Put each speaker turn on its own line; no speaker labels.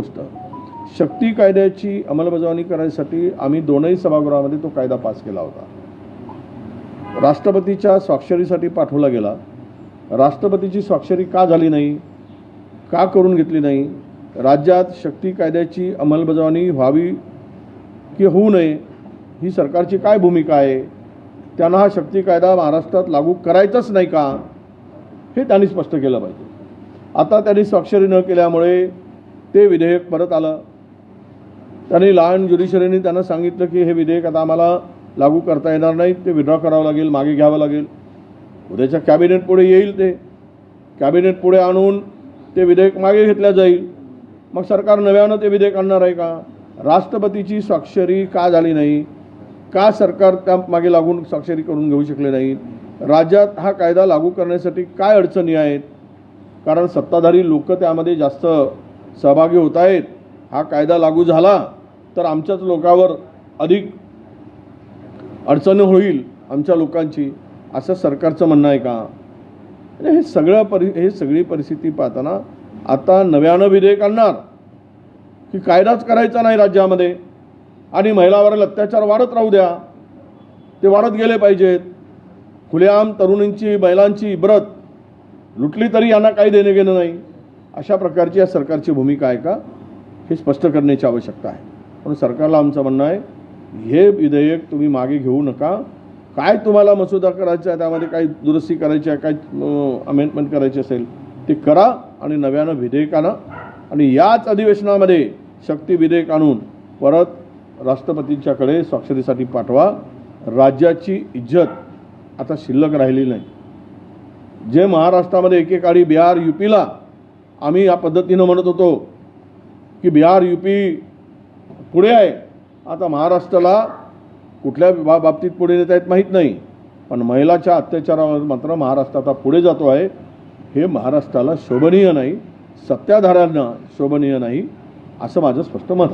गोष्ट. शक्ती कायद्याची अंमलबजावणी करण्यासाठी आम्ही दोनही सभागृहामध्ये तो कायदा पास केला होता. राष्ट्रपतीच्या स्वाक्षरीसाठी पाठवला गेला. राष्ट्रपतीची स्वाक्षरी का झाली नाही? का करून घेतली नाही? राज्यात शक्ती कायद्याची अंमलबजावणी व्हावी की होऊ नये? ही सरकारची काय भूमिका आहे? त्यांना हा शक्ती कायदा महाराष्ट्रात लागू करायचाच नाही का? हे त्यांनी स्पष्ट केलं पाहिजे. आता त्यांनी स्वाक्षरी न केल्यामुळे ते विधेयक परत आलं. त्यांनी लहान ज्युडिशरीने त्यांना सांगितलं की हे विधेयक आता आम्हाला लागू करता येणार नाही. ते विड्रॉ करावं लागेल मागे घ्यावं लागेल. उद्याच्या कॅबिनेट पुढे येईल ते. कॅबिनेट पुढे आणून ते विधेयक मागे घेतल्या जाईल. मग सरकार नव्यानं ते विधेयक आणणार आहे का? राष्ट्रपतीची स्वाक्षरी का झाली नाही? का सरकार त्या मागे लागून स्वाक्षरी करून घेऊ शकले नाही? राज्यात हा कायदा लागू करण्यासाठी काय अडचणी आहेत? कारण सत्ताधारी लोक त्यामध्ये जास्त सहभागी होत आहेत हा कायदा लागू झाला तर आमच्याच लोकांवर अधिक अडचण होईल आमच्या लोकांची असं सरकारचं म्हणणं आहे का? हे सगळं परि हे सगळी परिस्थिती पाहताना आता नव्यानं विधेयक आणणार की कायदाच करायचा नाही राज्यामध्ये आणि महिलावरील अत्याचार वाढत राहू द्या ते वाढत गेले पाहिजेत. खुलेआम तरुणींची महिलांची इब्रत लुटली तरी यांना काही देणे घेणं नाही. अशा प्रकारची या सरकारची भूमिका आहे का हे स्पष्ट करण्याची आवश्यकता आहे. पण सरकारला आमचं म्हणणं आहे हे विधेयक तुम्ही मागे घेऊ नका. काय तुम्हाला मसुदा करायचा आहे त्यामध्ये काही दुरुस्ती करायची आहे काय अमेंडमेंट करायची असेल ते करा आणि नव्यानं विधेयक आणा. आणि याच अधिवेशनामध्ये शक्ती विधेयक आणून परत राष्ट्रपतींच्याकडे स्वाक्षरीसाठी पाठवा. राज्याची इज्जत आता शिल्लक राहिली नाही. जे महाराष्ट्रामध्ये एकेकाळी बिहार युपीला आम्ही या पद्धतीनं म्हणत होतो की बिहार यू पी पुढे आहे. आता महाराष्ट्राला कुठल्या बा बाबतीत पुढे नेत आहेत माहीत नाही. पण महिलाच्या अत्याचारावर मात्र महाराष्ट्र आता पुढे जातो आहे. हे महाराष्ट्राला शोभनीय नाही. सत्ताधाऱ्यांना शोभनीय नाही असं माझं स्पष्ट मत